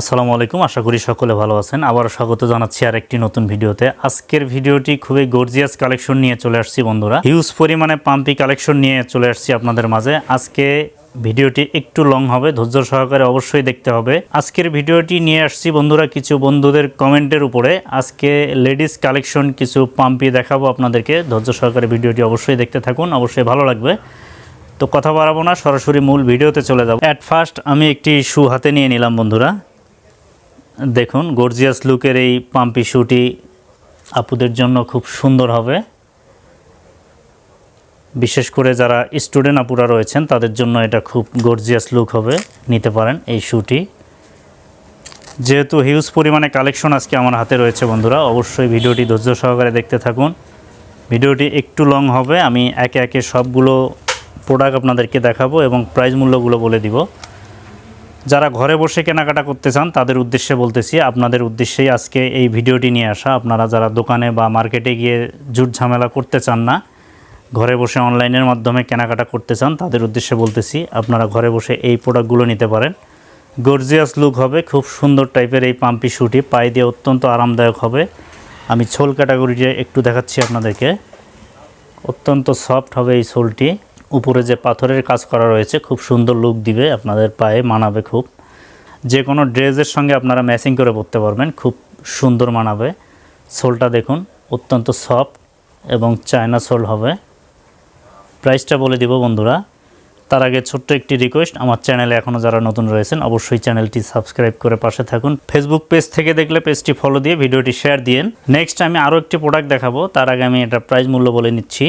আসসালামু আলাইকুম, আশা করি সকলে ভালো আছেন। আবারও স্বাগত জানাচ্ছি আর একটি নতুন ভিডিওতে। আজকের ভিডিওটি খুবই গর্জিয়াস কালেকশন নিয়ে চলে আসছি বন্ধুরা। হিউজ পরিমাণে পাম্পি কালেকশন নিয়ে চলে আসছি আপনাদের মাঝে। আজকে ভিডিওটি একটু লং হবে, ধৈর্য সহকারে অবশ্যই দেখতে হবে। আজকের ভিডিওটি নিয়ে আসছি বন্ধুরা কিছু বন্ধুদের কমেন্টের উপরে। আজকে লেডিস কালেকশন কিছু পাম্পি দেখাবো আপনাদেরকে। ধৈর্য সহকারে ভিডিওটি অবশ্যই দেখতে থাকুন, অবশ্যই ভালো লাগবে। তো কথা বাড়াবো না, সরাসরি মূল ভিডিওতে চলে যাব। অ্যাট ফার্স্ট আমি একটি শু হাতে নিয়ে নিলাম বন্ধুরা। দেখুন গর্জিয়াস লুকের এই পাম্পি শুটি আপুদের জন্য খুব সুন্দর হবে। বিশেষ করে যারা স্টুডেন্ট আপুরা রয়েছেন, তাদের জন্য এটা খুব গর্জিয়াস লুক হবে, নিতে পারেন এই শুটি যেহেতু হিউজ পরিমাণে কালেকশন আজকে আমার হাতে রয়েছে বন্ধুরা, অবশ্যই ভিডিওটি ধৈর্য সহকারে দেখতে থাকুন। ভিডিওটি একটু লং হবে, আমি একে একে সবগুলো প্রোডাক্ট আপনাদেরকে দেখাবো এবং প্রাইস মূল্যগুলো বলে দিব। যারা ঘরে বসে কেনাকাটা করতে চান, তাদের উদ্দেশ্যে বলতেছি, আপনাদের উদ্দেশ্যেই আজকে এই ভিডিওটি নিয়ে আসা। আপনারা যারা দোকানে বা মার্কেটে গিয়ে জুট ঝামেলা করতে চান না, ঘরে বসে অনলাইনের মাধ্যমে কেনাকাটা করতে চান, তাদের উদ্দেশ্যে বলতেছি, আপনারা ঘরে বসে এই প্রোডাক্টগুলো নিতে পারেন। গর্জিয়াস লুক হবে, খুব সুন্দর টাইপের এই পাম্পি শুটি, পায়ে দিয়ে অত্যন্ত আরামদায়ক হবে। আমি ছোল ক্যাটাগরিটা একটু দেখাচ্ছি আপনাদেরকে। অত্যন্ত সফট হবে এই সোলটি উপরে যে পাথরের কাজ করা রয়েছে, খুব সুন্দর লুক দিবে, আপনাদের পায়ে মানাবে খুব। যে কোনো ড্রেসের সঙ্গে আপনারা ম্যাচিং করে পরতে পারবেন, খুব সুন্দর মানাবে। সোলটা দেখুন, অত্যন্ত সফট এবং চায়না সোল হবে। প্রাইসটা বলে দিব বন্ধুরা। তার আগে ছোট্ট একটি রিকোয়েস্ট আমার চ্যানেলে এখনও যারা নতুন রয়েছেন, অবশ্যই চ্যানেলটি সাবস্ক্রাইব করে পাশে থাকুন। ফেসবুক পেজ থেকে দেখলে পেজটি ফলো দিয়ে ভিডিওটি শেয়ার দিয়েন নেক্সট আমি আরও একটি প্রোডাক্ট দেখাবো। তার আগে আমি এটা প্রাইস মূল্য বলে নিচ্ছি।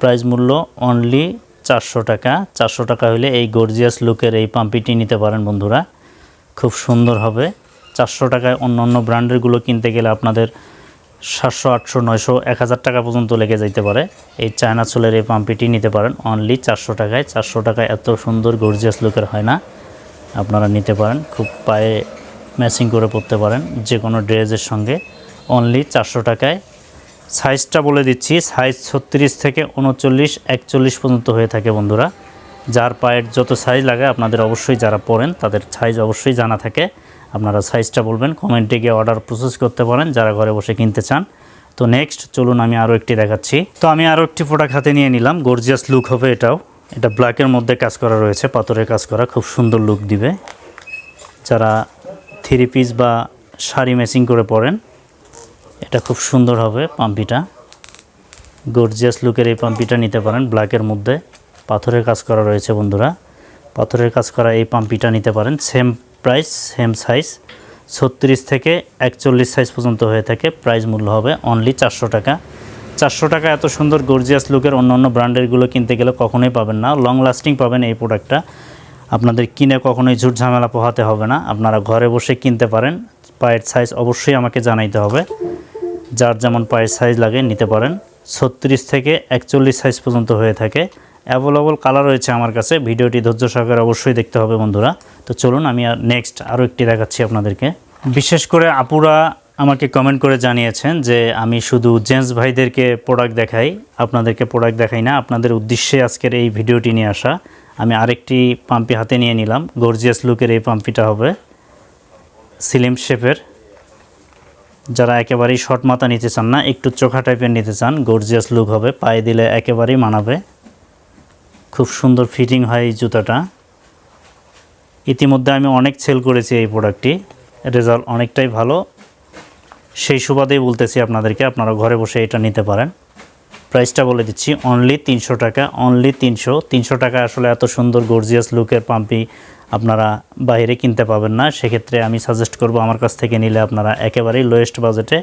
প্রাইস মূল্য অনলি চারশো টাকা। চারশো টাকা হলে এই গর্জিয়াস লুকের এই পাম্পিটি নিতে পারেন বন্ধুরা। খুব সুন্দর হবে। চারশো টাকায় অন্য অন্য ব্র্যান্ডেরগুলো কিনতে গেলে আপনাদের সাতশো, আটশো, নয়শো, এক হাজার টাকা পর্যন্ত লেগে যাইতে পারে। এই চায়না চুলের এই পাম্পিটি নিতে পারেন অনলি চারশো টাকায়। চারশো টাকায় এত সুন্দর গর্জিয়াস লুকের হয় না। আপনারা নিতে পারেন, খুব পায়ে ম্যাচিং করে পরতে পারেন যে কোনো ড্রেসের সঙ্গে। অনলি চারশো টাকায় সাইজটা বলে দিচ্ছি, সাইজ ছত্রিশ থেকে উনচল্লিশ, একচল্লিশ পর্যন্ত হয়ে থাকে বন্ধুরা। যার পায়ের যত সাইজ লাগে আপনাদের অবশ্যই যারা পড়েন তাদের সাইজ অবশ্যই জানা থাকে। আপনারা সাইজটা বলবেন, কমেন্টে গিয়ে অর্ডার প্রসেস করতে পারেন, যারা ঘরে বসে কিনতে চান। তো নেক্সট চলুন আমি আরও একটি দেখাচ্ছি। তো আমি আরও একটি প্রোডাক্ট হাতে নিয়ে নিলাম গর্জিয়াস লুক হবে এটাও। এটা ব্ল্যাকের মধ্যে কাজ করা রয়েছে, পাথরের কাজ করা, খুব সুন্দর লুক দিবে। যারা থ্রি পিস বা শাড়ি ম্যাচিং করে পরেন এটা খুব সুন্দর হবে পাম্পিটা। গর্জিয়াস লুকের এই পাম্পিটা নিতে পারেন ব্ল্যাকের মধ্যে। পাথরের কাজ করা রয়েছে বন্ধুরা। পাথরের কাজ করা এই পাম্পিটা নিতে পারেন সেম প্রাইস সেম সাইজ ছত্রিশ থেকে একচল্লিশ সাইজ পর্যন্ত হয়ে থাকে প্রাইস মূল্য হবে অনলি চারশো টাকা। চারশো টাকা এত সুন্দর গর্জিয়াস লুকের অন্য অন্য ব্র্যান্ডেরগুলো কিনতে গেলে কখনোই পাবেন না। লং লাস্টিং পাবেন এই প্রোডাক্টটা আপনাদের কিনে কখনোই ঝুট ঝামেলা পোহাতে হবে না। আপনারা ঘরে বসে কিনতে পারেন। পায়ের সাইজ অবশ্যই আমাকে জানাইতে হবে। যার যেমন পায়ের সাইজ লাগে নিতে পারেন। ছত্রিশ থেকে একচল্লিশ সাইজ পর্যন্ত হয়ে থাকে। অ্যাভেলেবল কালার রয়েছে আমার কাছে। ভিডিওটি ধৈর্য সহকারে অবশ্যই দেখতে হবে বন্ধুরা। তো চলুন আমি আর নেক্সট আরও একটি দেখাচ্ছি আপনাদেরকে। বিশেষ করে আপুরা আমাকে কমেন্ট করে জানিয়েছেন যে আমি শুধু জেন্টস ভাইদেরকে প্রোডাক্ট দেখাই, আপনাদেরকে প্রোডাক্ট দেখাই না, আপনাদের উদ্দেশ্যে আজকের এই ভিডিওটি নিয়ে আসা। আমি আরেকটি পাম্পি হাতে নিয়ে নিলাম। গর্জিয়াস লুকের এই পাম্পিটা হবে। সিলিম শেপের যারা একেবারেই শর্ট মাথা নিতে চান না, একটু চোখা টাইপের নিতে চান গর্জিয়াস লুক হবে, পায়ে দিলে একেবারেই মানাবে। খুব সুন্দর ফিটিং হয় এই জুতাটা। ইতিমধ্যে আমি অনেক সেল করেছি এই প্রোডাক্টটি রেজাল্ট অনেকটাই ভালো। সেই সুবাদেই বলতেছি আপনাদেরকে, আপনারা ঘরে বসে এটা নিতে পারেন। প্রাইসটা বলে দিচ্ছি অনলি তিনশো টাকা অনলি তিনশো। তিনশো টাকা আসলে এত সুন্দর গর্জিয়াস লুকের পাম্পি আপনারা বাইরে কিনতে পাবেন না। সেক্ষেত্রে আমি সাজেস্ট করব আমার কাছ থেকে নিলে আপনারা একেবারেই লোয়েস্ট বাজেটে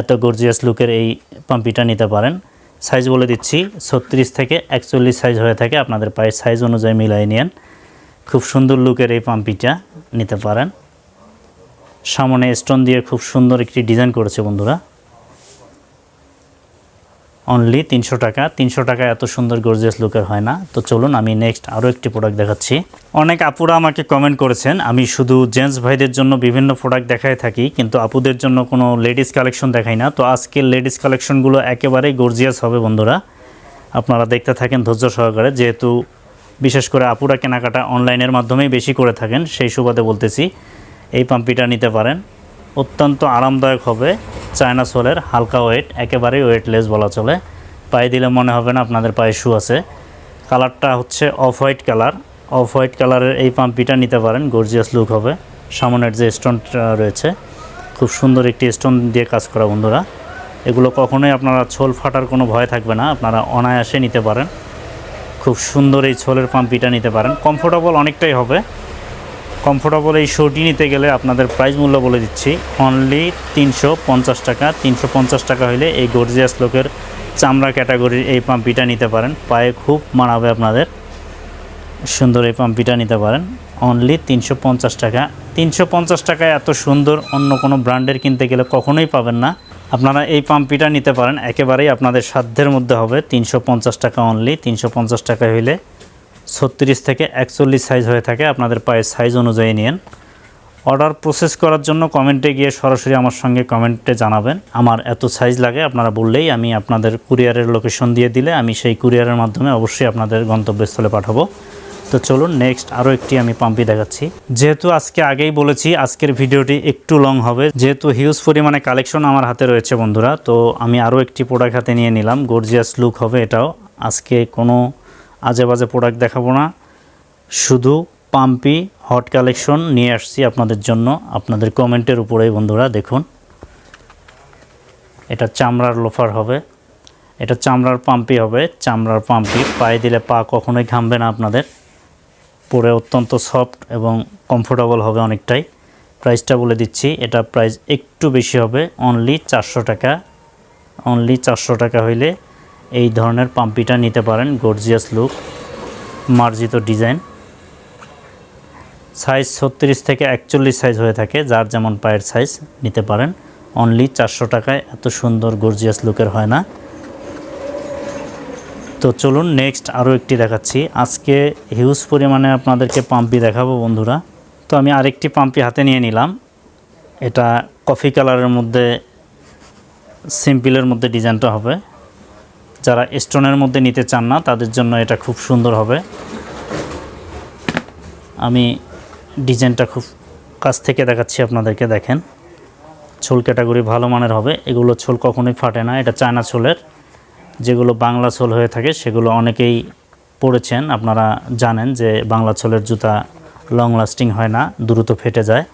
এত গর্জিয়াস লুকের এই পাম্পিটা নিতে পারেন। সাইজ বলে দিচ্ছি, ছত্রিশ থেকে একচল্লিশ সাইজ হয়ে থাকে। আপনাদের পায়ের সাইজ অনুযায়ী মিলাই নিন খুব সুন্দর লুকের এই পাম্পিটা নিতে পারেন। সামনে স্টোন দিয়ে খুব সুন্দর একটি ডিজাইন করেছে বন্ধুরা। অনলি তিনশো টাকা। তিনশো টাকা এত সুন্দর গর্জিয়াস লুকের হয় না। তো চলুন আমি নেক্সট আরও একটি প্রোডাক্ট দেখাচ্ছি। অনেক আপুরা আমাকে কমেন্ট করেছেন, আমি শুধু জেন্টস ভাইদের জন্য বিভিন্ন প্রোডাক্ট দেখাই থাকি, কিন্তু আপুদের জন্য কোনো লেডিস কালেকশন দেখাই না। তো আজকের লেডিস কালেকশনগুলো একেবারেই গর্জিয়াস হবে বন্ধুরা। আপনারা দেখতে থাকেন ধৈর্য সহকারে, যেহেতু বিশেষ করে আপুরা কেনাকাটা অনলাইনের মাধ্যমেই বেশি করে থাকেন, সেই সুবাদে বলতেছি, এই পাম্পিটা নিতে পারেন। অত্যন্ত আরামদায়ক হবে। চায়না সোলের হালকা ওয়েট একেবারেই ওয়েটলেস বলা চলে। পায়ে দিলে মনে হবে না আপনাদের পায়ে শু আছে। কালারটা হচ্ছে off white colour off white কালারের এই পাম্পিটা নিতে পারেন গর্জিয়াস লুক হবে। সামনের যে স্টোনটা রয়েছে, খুব সুন্দর একটি স্টোন দিয়ে কাজ করা বন্ধুরা। এগুলো কখনোই আপনারা ছোল ফাটার কোনো ভয় থাকবে না, আপনারা অনায়াসে নিতে পারেন। খুব সুন্দর এই ছোলের পাম্পিটা নিতে পারেন। কমফোর্টেবল অনেকটাই হবে। কমফোর্টেবল এই শোটি নিতে গেলে আপনাদের প্রাইস মূল্য বলে দিচ্ছি। অনলি তিনশো পঞ্চাশ টাকা। তিনশো পঞ্চাশ টাকা হলে এই গর্জিয়াস লোকের চামড়া ক্যাটাগরির এই পাম্পিটা নিতে পারেন। পায়ে খুব মানাবে আপনাদের। সুন্দর এই পাম্পিটা নিতে পারেন। অনলি তিনশো পঞ্চাশ টাকা। তিনশো পঞ্চাশ টাকায় এত সুন্দর অন্য কোনো ব্র্যান্ডের কিনতে গেলে কখনোই পাবেন না। আপনারা এই পাম্পিটা নিতে পারেন। একেবারেই আপনাদের সাধ্যের মধ্যে হবে। তিনশো পঞ্চাশ টাকা অনলি তিনশো পঞ্চাশ টাকা হইলে ছত্রিশ থেকে একচল্লিশ সাইজ হয়ে থাকে। আপনাদের পায়ের সাইজ অনুযায়ী নিন অর্ডার প্রসেস করার জন্য কমেন্টে গিয়ে সরাসরি আমার সঙ্গে কমেন্টে জানাবেন। আমার এত সাইজ লাগে, আপনারা বললেই আমি আপনাদের কুরিয়ারের লোকেশন দিয়ে দিলে আমি সেই কুরিয়ারের মাধ্যমে অবশ্যই আপনাদের গন্তব্যস্থলে পাঠাবো। তো চলুন নেক্সট আরও একটি আমি পাম্পি দেখাচ্ছি। যেহেতু আজকে আগেই বলেছি, আজকের ভিডিওটি একটু লং হবে। যেহেতু হিউজ পরিমাণে কালেকশন আমার হাতে রয়েছে বন্ধুরা, তো আমি আরও একটি প্রোডাক্ট হাতে নিয়ে নিলাম। গর্জিয়াস লুক হবে এটাও। আজকে কোনো আজে বাজে প্রোডাক্ট দেখাবো না। শুধু পাম্পি হট কালেকশন নিয়ে আসছি আপনাদের জন্য। আপনাদের কমেন্টের উপরেই বন্ধুরা দেখুন। এটা চামড়ার লোফার হবে। এটা চামড়ার পাম্পি হবে। চামড়ার পাম্পি পায়ে দিলে পা কখনোই ঘামবে না আপনাদের। পরে অত্যন্ত সফট এবং কমফোর্টেবল হবে অনেকটাই। প্রাইসটা বলে দিচ্ছি। এটা প্রাইস একটু বেশি হবে। অনলি চারশো টাকা। অনলি চারশো টাকা হইলে এই ধরনের পাম্পিটা নিতে পারেন গর্জিয়াস লুক মার্জিত ডিজাইন। সাইজ ছত্রিশ থেকে একচল্লিশ সাইজ হয়ে থাকে, যার যেমন পায়ের সাইজ নিতে পারেন। অনলি চারশো টাকায়, এত সুন্দর গর্জিয়াস লুকের হয় না। তো চলুন নেক্সট আরও একটি দেখাচ্ছি। আজকে হিউজ পরিমাণে আপনাদেরকে পাম্পি দেখাবো বন্ধুরা। তো আমি আরেকটি পাম্পি হাতে নিয়ে নিলাম। এটা কফি কালারের মধ্যে সিম্পলের মধ্যে ডিজাইনটা হবে। যারা স্টোনের মধ্যে নিতে চান না, তাদের জন্য এটা খুব সুন্দর হবে। আমি ডিজাইনটা খুব কাছ থেকে দেখাচ্ছি আপনাদেরকে, দেখেন। ছোল ক্যাটাগরি ভালো মানের হবে। এগুলো ছোল কখনোই ফাটে না। এটা চায়না ছোলের। যেগুলো বাংলা ছোল হয়ে থাকে, সেগুলো অনেকেই পড়েছেন। আপনারা জানেন যে বাংলা ছোলের জুতা লং লাস্টিং হয় না, দ্রুত ফেটে যায়।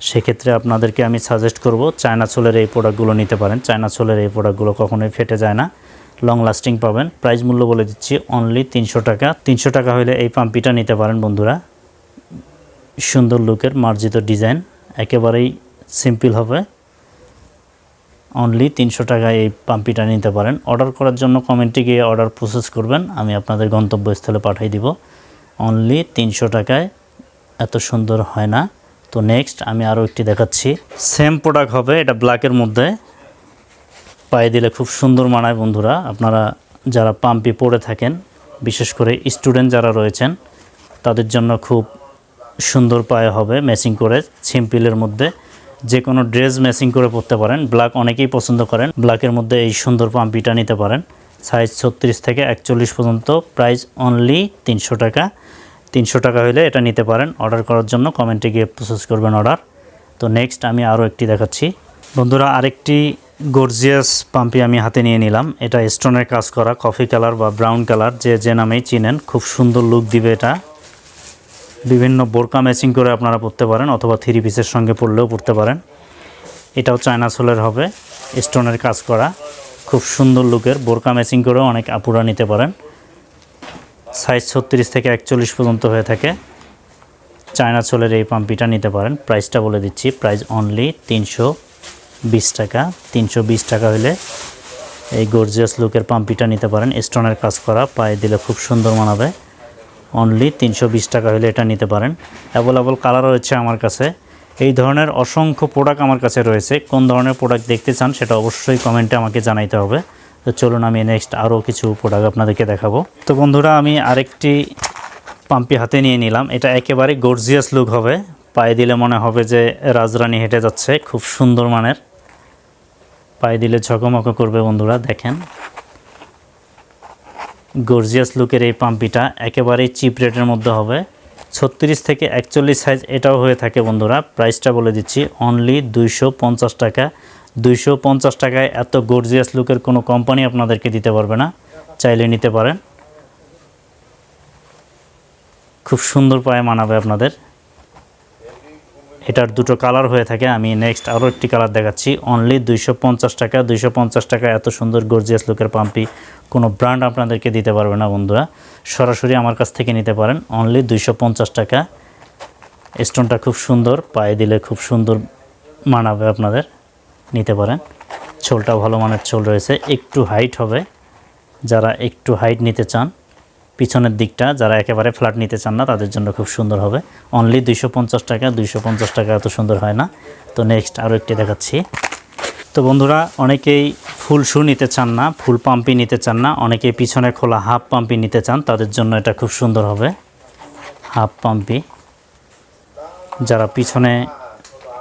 সেক্ষেত্রে আপনাদেরকে আমি সাজেস্ট করব, চায়না ছোলের এই প্রোডাক্টগুলো নিতে পারেন। চায়না ছোলের এই প্রোডাক্টগুলো কখনোই ফেটে যায় না। লং লাস্টিং পাবেন। প্রাইস মূল্য বলে দিচ্ছি অনলি তিনশো টাকা। তিনশো টাকা হলে এই পাম্পিটা নিতে পারেন বন্ধুরা। সুন্দর লুকের মার্জিত ডিজাইন একেবারেই সিম্পল হবে। অনলি তিনশো টাকায় এই পাম্পিটা নিতে পারেন। অর্ডার করার জন্য কমেন্টে গিয়ে অর্ডার প্রসেস করবেন। আমি আপনাদের গন্তব্যস্থলে পাঠিয়ে দিব। অনলি তিনশো টাকায় এত সুন্দর হয় না। তো নেক্সট আমি আরও একটি দেখাচ্ছি। সেম প্রোডাক্ট হবে, এটা ব্ল্যাকের মধ্যে। পায়ে দিলে খুব সুন্দর মানায় বন্ধুরা। আপনারা যারা পাম্পি পরে থাকেন, বিশেষ করে স্টুডেন্ট যারা রয়েছেন, তাদের জন্য খুব সুন্দর পায়ে হবে ম্যাচিং করে সিম্পলের মধ্যে। যে কোনো ড্রেস ম্যাচিং করে পরতে পারেন। ব্ল্যাক অনেকেই পছন্দ করেন। ব্ল্যাকের মধ্যে এই সুন্দর পাম্পিটা নিতে পারেন। সাইজ ছত্রিশ থেকে একচল্লিশ পর্যন্ত। প্রাইস অনলি তিনশো টাকা। তিনশো টাকা হলে এটা নিতে পারেন। অর্ডার করার জন্য কমেন্টে গিয়ে প্রসেস করবেন অর্ডার। তো নেক্সট আমি আরও একটি দেখাচ্ছি। বন্ধুরা, আরেকটি গর্জিয়াস পাম্পি আমি হাতে নিয়ে নিলাম। এটা স্টোনের কাজ করা কফি কালার বা ব্রাউন কালার যে যে নামেই চিনেন, খুব সুন্দর লুক দিবে এটা। বিভিন্ন বোরকা ম্যাচিং করে আপনারা পরতে পারেন, অথবা থ্রি পিসের সঙ্গে পরলেও পরতে পারেন। এটাও চায়না সোলের হবে স্টোনের কাজ করা, খুব সুন্দর লুকের বোরকা ম্যাচিং করেও অনেক আপুরা নিতে পারেন। সাইজ ছত্রিশ থেকে একচল্লিশ পর্যন্ত হয়ে থাকে। চায়না সোলের এই পাম্পিটা নিতে পারেন। প্রাইসটা বলে দিচ্ছি প্রাইস অনলি তিনশো বিশ টাকা, তিনশো বিশ টাকা হলে এই গর্জিয়াস লুকের পাম্পিটা নিতে পারেন। স্টোনের কাজ করা, পায়ে দিলে খুব সুন্দর মানাবে। অনলি তিনশো বিশ টাকা হলে এটা নিতে পারেন। অ্যাভেলেবল কালার রয়েছে আমার কাছে। এই ধরনের অসংখ্য প্রোডাক্ট আমার কাছে রয়েছে। কোন ধরনের প্রোডাক্ট দেখতে চান সেটা অবশ্যই কমেন্টে আমাকে জানাইতে হবে। তো চলুন আমি নেক্সট আরও কিছু প্রোডাক্ট আপনাদেরকে দেখাবো। তো বন্ধুরা, আমি আরেকটি পাম্পি হাতে নিয়ে নিলাম। এটা একেবারে গর্জিয়াস লুক হবে। পায়ে দিলে মনে হবে যে রাজরানী হেঁটে যাচ্ছে। খুব সুন্দর মানের। পায়ে দিলে ঝকমক করবে বন্ধুরা, দেখেন। গর্জিয়াস লুকের এই পাম্পিটা একেবারেই চিপ রেটের মধ্যে হবে। ছত্রিশ থেকে একচল্লিশ সাইজ এটাও হয়ে থাকে বন্ধুরা প্রাইসটা বলে দিচ্ছি অনলি দুইশো পঞ্চাশ টাকা। দুইশো পঞ্চাশ টাকায় এত গর্জিয়াস লুকের কোনো কোম্পানি আপনাদেরকে দিতে পারবে না, চাইলে নিতে পারেন। খুব সুন্দর পায়ে মানাবে আপনাদের। এটার দুটো কালার হয়ে থাকে। আমি নেক্সট আরও একটি কালার দেখাচ্ছি। অনলি দুইশো পঞ্চাশ টাকা। দুইশো পঞ্চাশ টাকা এত সুন্দর গর্জিয়াস লুকের পাম্পি। কোনো ব্র্যান্ড আপনাদেরকে দিতে পারবে না, বন্ধুরা। সরাসরি আমার কাছ থেকে নিতে পারেন। অনলি দুইশো পঞ্চাশ টাকা। স্টোনটা খুব সুন্দর। পায়ে দিলে খুব সুন্দর মানাবে আপনাদের। নিতে পারেন। ছোলটা ভালো মানের ছোল রয়েছে। একটু হাইট হবে। যারা একটু হাইট নিতে চান পিছনের দিকটা যারা একেবারে ফ্ল্যাট নিতে চান না, তাদের জন্য খুব সুন্দর হবে। অনলি দুইশো পঞ্চাশ টাকা, দুইশো পঞ্চাশ টাকা এত সুন্দর হয় না। তো নেক্সট আরও একটি দেখাচ্ছি। তো বন্ধুরা, অনেকেই ফুল শু নিতে চান না, ফুল পাম্পি নিতে চান না, অনেকেই পিছনে খোলা হাফ পাম্পি নিতে চান, তাদের জন্য এটা খুব সুন্দর হবে। হাফ পাম্পি। যারা পিছনে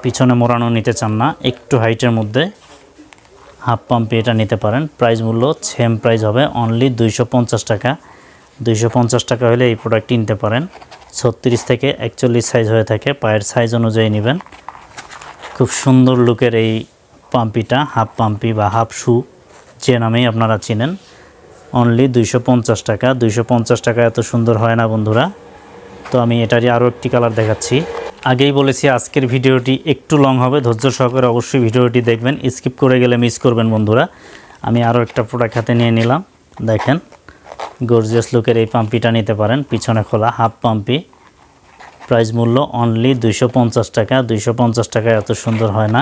পিছনে মোড়ানো নিতে চান না, একটু হাইটের মধ্যে হাফ পাম্পি এটা নিতে পারেন। প্রাইস মূল্য সেম প্রাইস হবে অনলি দুইশো পঞ্চাশ টাকা। দুইশো পঞ্চাশ টাকা হলে এই প্রোডাক্টটি নিতে পারেন। ছত্রিশ থেকে একচল্লিশ সাইজ হয়ে থাকে, পায়ের সাইজ অনুযায়ী নেবেন। খুব সুন্দর লুকের এই পাম্পিটা হাফ পাম্পি বা হাফ শু যে নামেই আপনারা চিনেন। অনলি দুইশো পঞ্চাশ টাকা। দুইশো পঞ্চাশ টাকা এত সুন্দর হয় না বন্ধুরা। তো আমি এটারই আরও একটি কালার দেখাচ্ছি। আগেই বলেছি আজকের ভিডিওটি একটু লং হবে। ধৈর্য সহকারে অবশ্যই ভিডিওটি দেখবেন। স্কিপ করে গেলে মিস করবেন বন্ধুরা। আমি আরও একটা প্রোডাক্ট হাতে নিয়ে নিলাম। দেখেন। গর্জিয়াস লুকের এই পাম্পিটা নিতে পারেন। পিছনে খোলা হাফ পাম্পি প্রাইস মূল্য অনলি দুইশো পঞ্চাশ টাকা। দুইশো পঞ্চাশ টাকা এত সুন্দর হয় না।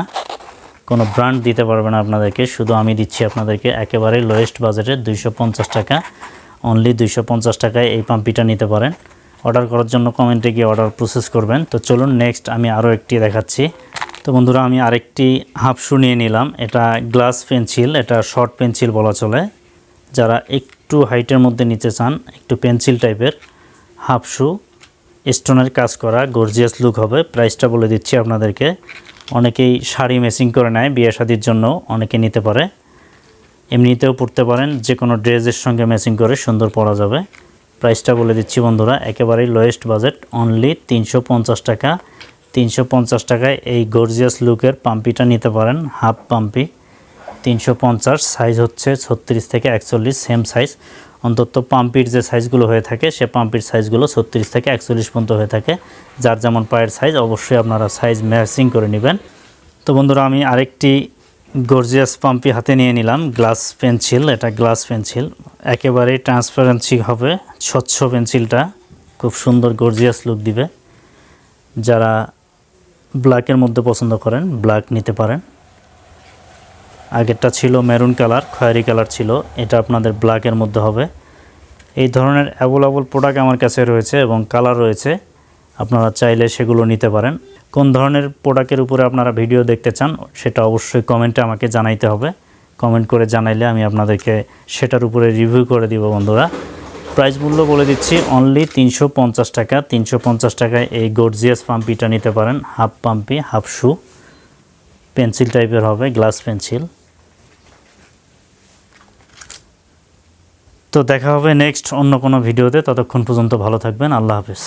কোনো ব্র্যান্ড দিতে পারবে না আপনাদেরকে। শুধু আমি দিচ্ছি আপনাদেরকে একেবারে লোয়েস্ট বাজেটে দুইশো পঞ্চাশ টাকা। অনলি দুইশো পঞ্চাশ টাকায় এই পাম্পিটা নিতে পারেন। অর্ডার করার জন্য কমেন্টে গিয়ে অর্ডার প্রসেস করবেন। তো চলুন নেক্সট আমি আরও একটি দেখাচ্ছি। তো বন্ধুরা, আমি আরেকটি হাফ শু নিয়ে নিলাম। এটা গ্লাস পেন্সিল এটা শর্ট পেন্সিল বলা চলে। যারা একটু হাইটের মধ্যে নিতে চান, একটু পেন্সিল টাইপের, হাফ শু, স্টোনের কাজ করা গর্জিয়াস লুক হবে প্রাইসটা বলে দিচ্ছি আপনাদেরকে। অনেকেই শাড়ি মেসিং করে নেয়, বিয়ে শাদির জন্য অনেকে নিতে পারে। এমনিতেও পড়তে পারেন যে কোনো ড্রেসের সঙ্গে ম্যাচিং করে সুন্দর পরা যাবে। প্রাইসটা বলে দিচ্ছি বন্ধুরা, একেবারেই লোয়েস্ট বাজেট অনলি তিনশো পঞ্চাশ টাকা। তিনশো পঞ্চাশ টাকায় এই গর্জিয়াস লুকের পাম্পিটা নিতে পারেন হাফ পাম্পি তিনশো পঞ্চাশ সাইজ হচ্ছে ছত্রিশ থেকে একচল্লিশ সেম সাইজ অন্তত পাম্পির যে সাইজগুলো হয়ে থাকে, সে পাম্পির সাইজগুলো ছত্রিশ থেকে একচল্লিশ পর্যন্ত হয়ে থাকে। যার যেমন পায়ের সাইজ অবশ্যই আপনারা সাইজ ম্যাচিং করে নেবেন। তো বন্ধুরা, আমি আরেকটি গর্জিয়াস পাম্পি হাতে নিয়ে নিলাম গ্লাস পেন্সিল এটা গ্লাস পেন্সিল একেবারেই ট্রান্সপারেন্সি হবে, স্বচ্ছ পেন্সিলটা খুব সুন্দর গর্জিয়াস লুক দিবে। যারা ব্ল্যাকের মধ্যে পছন্দ করেন ব্ল্যাক নিতে পারেন। আগেরটা ছিল মেরুন কালার খয়েরি কালার ছিল। এটা আপনাদের ব্ল্যাকের মধ্যে হবে। এই ধরনের অ্যাভেলেবল প্রোডাক্ট আমার কাছে রয়েছে এবং কালার রয়েছে। আপনারা চাইলে সেগুলো নিতে পারেন। কোন ধরনের প্রোডাক্টের উপরে আপনারা ভিডিও দেখতে চান, সেটা অবশ্যই কমেন্টে আমাকে জানাইতে হবে। কমেন্ট করে জানাইলে আমি আপনাদেরকে সেটার উপরে রিভিউ করে দিব বন্ধুরা। প্রাইস মূল্য বলে দিচ্ছি অনলি তিনশো পঞ্চাশ টাকা। তিনশো পঞ্চাশ টাকায় এই গর্জিয়াস পাম্পিটা নিতে পারেন। হাফ পাম্পি হাফ শু পেন্সিল টাইপের হবে গ্লাস পেন্সিল তো দেখা হবে নেক্সট অন্য কোনো ভিডিওতে ততক্ষণ পর্যন্ত ভালো থাকবেন। আল্লাহ হাফেজ।